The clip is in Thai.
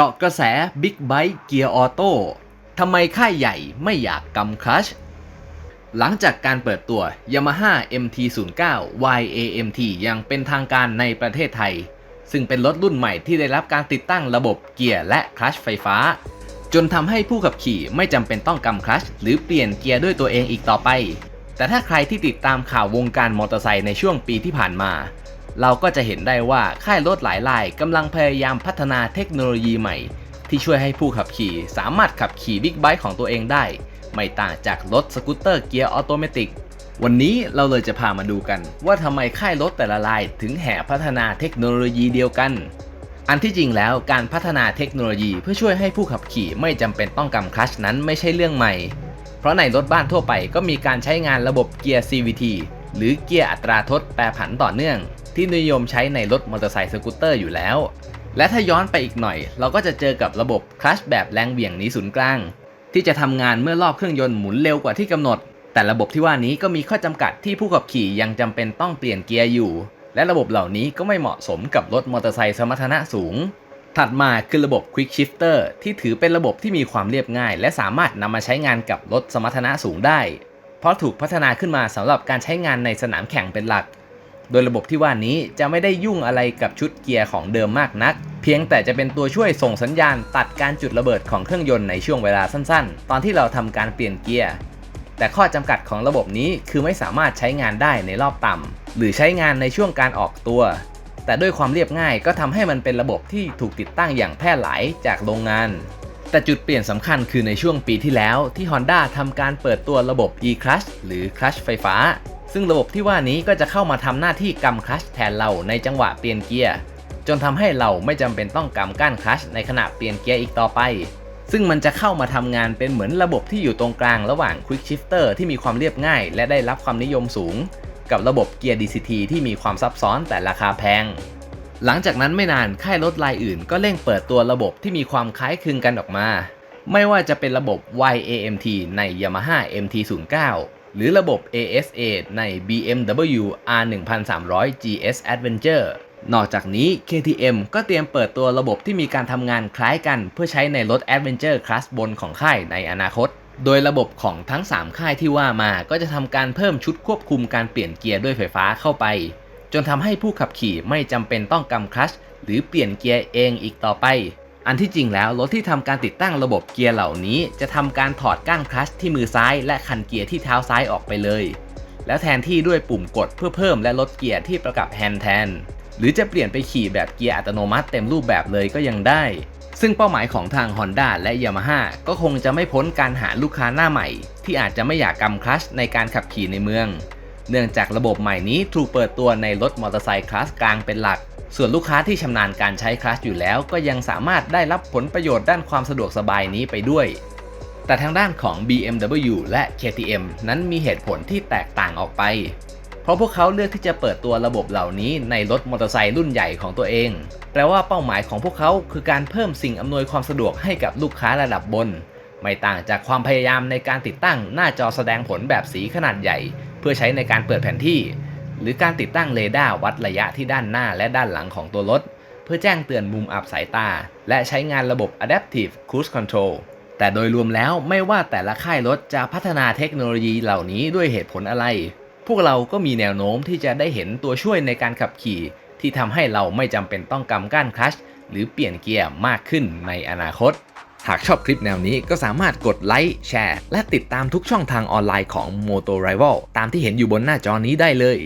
จาะกระแส Big Bike Gear Auto ทำไมค่ายใหญ่ไม่อยากกำคลัช หลังจากการเปิดตัว Yamaha MT09 YAMT อย่างเป็นทางการในประเทศไทย ซึ่งเป็นรถรุ่นใหม่ที่ได้รับการติดตั้งระบบเกียร์และคลัชไฟฟ้า จนทำให้ผู้ขับขี่ไม่จำเป็นต้องกำคลัชหรือเปลี่ยนเกียร์ด้วยตัวเองอีกต่อไป แต่ถ้าใครที่ติดตามข่าววงการมอเตอร์ไซค์ในช่วงปีที่ผ่านมา เราก็จะเห็นได้ว่าค่ายรถหลายรายกำลังพยายามพัฒนาเทคโนโลยีใหม่ ที่ช่วยให้ผู้ขับขี่สามารถขับขี่บิ๊กไบค์ของตัวเองได้ ไม่ต่างจากรถสกูตเตอร์เกียร์ออโตเมติกวันนี้เราเลยจะพามาดูกัน ว่าทำไมค่ายรถแต่ละรายถึงแห่พัฒนาเทคโนโลยีเดียวกัน อันที่จริงแล้วการพัฒนาเทคโนโลยีเพื่อช่วยให้ผู้ขับขี่ไม่จำเป็นต้องกำคลัชนั้นไม่ใช่เรื่องใหม่ เพราะในรถบ้านทั่วไปก็มีการใช้งานระบบเกียร์ CVT หรือเกียร์อัตราทดแปรผันต่อเนื่อง ที่นิยมใช้ในรถมอเตอร์ไซค์สกูตเตอร์อยู่แล้ว และถ้าย้อนไปอีกหน่อย เราก็จะเจอกับระบบคลัชแบบแรงเบี่ยงหนีศูนย์กลาง ที่จะทำงานเมื่อรอบเครื่องยนต์หมุนเร็วกว่าที่กำหนด แต่ระบบที่ว่านี้ก็มีข้อจำกัดที่ผู้ขับขี่ยังจำเป็นต้องเปลี่ยนเกียร์อยู่ และระบบเหล่านี้ก็ไม่เหมาะสมกับรถมอเตอร์ไซค์สมรรถนะสูง ถัดมาคือระบบ Quick Shifter ที่ถือเป็นระบบที่มีความเรียบง่าย และสามารถนำมาใช้งานกับรถสมรรถนะสูงได้ เพราะถูกพัฒนาขึ้นมาสำหรับการใช้งานในสนามแข่งเป็นหลัก โดยระบบที่ว่านี้จะไม่ได้ยุ่งอะไรกับชุดเกียร์ของเดิมมากนัก เพียงแต่จะเป็นตัวช่วยส่งสัญญาณตัดการจุดระเบิดของเครื่องยนต์ในช่วงเวลาสั้นๆ ตอนที่เราทำการเปลี่ยนเกียร์แต่ข้อจำกัดของระบบนี้คือไม่สามารถใช้งานได้ในรอบต่ำหรือใช้งานในช่วงการออกตัว แต่ด้วยความเรียบง่ายก็ทำให้มันเป็นระบบที่ถูกติดตั้งอย่างแพร่หลายจากโรงงาน แต่จุดเปลี่ยนสำคัญคือในช่วงปีที่แล้วที่ Honda ทำการเปิดตัวระบบ e-clutch หรือคลัชไฟฟ้า ซึ่งระบบที่ว่านี้ก็จะเข้ามาทำหน้าที่กำคลัชแทนเราในจังหวะเปลี่ยนเกียร์ จนทำให้เราไม่จำเป็นต้องกำก้านคลัชในขณะเปลี่ยนเกียร์อีกต่อไป ซึ่งมันจะเข้ามาทำงานเป็นเหมือนระบบที่อยู่ตรงกลางระหว่าง Quick Shifter ที่มีความเรียบง่าย และได้รับความนิยมสูง กับระบบเกียร์ DCT ที่มีความซับซ้อนแต่ราคาแพง หลังจากนั้นไม่นานค่ายรถรายอื่น ก็เร่งเปิดตัวระบบที่มีความคล้ายคลึงกันออกมา ไม่ว่าจะเป็นระบบ YAMT ใน Yamaha MT09 หรือระบบ ASA ใน BMW R1300 GS Adventure นอกจากนี้ KTM ก็เตรียมเปิดตัวระบบที่มีการทำงานคล้ายกัน เพื่อใช้ในรถ Adventure คลาสบนของค่ายในอนาคต โดยระบบของทั้ง 3 ค่ายที่ว่ามาก็จะทำการเพิ่มชุดควบคุมการเปลี่ยนเกียร์ด้วยไฟฟ้าเข้าไป จนทำให้ผู้ขับขี่ไม่จำเป็นต้องกำคลัชหรือเปลี่ยนเกียร์เองอีกต่อไป อันที่จริงแล้วรถที่ทำการติดตั้งระบบเกียร์เหล่านี้ จะทำการถอดก้านคลัชที่มือซ้าย และคันเกียร์ที่เท้าซ้ายออกไปเลย แล้วแทนที่ด้วยปุ่มกดเพื่อเพิ่มและลดเกียร์ที่ประกับแฮนด์แทน หรือจะเปลี่ยนไปขี่แบบเกียร์อัตโนมัติเต็มรูปแบบเลยก็ยังได้ ซึ่งเป้าหมายของทาง Honda และ Yamaha ก็คงจะไม่พ้นการหาลูกค้าหน้าใหม่ ที่อาจจะไม่อยากกำคลัชในการขับขี่ในเมือง เนื่องจากระบบใหม่นี้ถูกเปิดตัวในรถมอเตอร์ไซค์คลาสกลางเป็นหลัก ส่วนลูกค้าที่ชำนาญการใช้คลัชอยู่แล้ว ก็ยังสามารถได้รับผลประโยชน์ด้านความสะดวกสบายนี้ไปด้วย แต่ทางด้านของ BMW และ KTM นั้นมีเหตุผลที่แตกต่างออกไป เพราะพวกเขาเลือกที่จะเปิดตัวระบบเหล่านี้ในรถมอเตอร์ไซค์รุ่นใหญ่ของตัวเอง แปลว่าเป้าหมายของพวกเขาคือการเพิ่มสิ่งอำนวยความสะดวกให้กับลูกค้าระดับบน ไม่ต่างจากความพยายามในการติดตั้งหน้าจอแสดงผลแบบสีขนาดใหญ่ เพื่อใช้ในการเปิดแผนที่ หรือการติดตั้งเรดาร์วัดระยะที่ด้านหน้าและด้านหลังของตัวรถ เพื่อแจ้งเตือนมุมอับสายตา และใช้งานระบบ Adaptive Cruise Control แต่โดยรวมแล้วไม่ว่าแต่ละค่ายรถจะพัฒนาเทคโนโลยีเหล่านี้ด้วยเหตุผลอะไร พวกเราก็มีแนวโน้มที่จะได้เห็นตัวช่วยในการขับขี่ ที่ทำให้เราไม่จำเป็นต้องกำก้านคลัชหรือเปลี่ยนเกียร์มากขึ้นในอนาคต หากชอบคลิปแนวนี้ก็สามารถกดไลค์แชร์ และติดตามทุกช่องทางออนไลน์ของ Moto Rival ตามที่เห็นอยู่บนหน้าจอนี้ได้เลย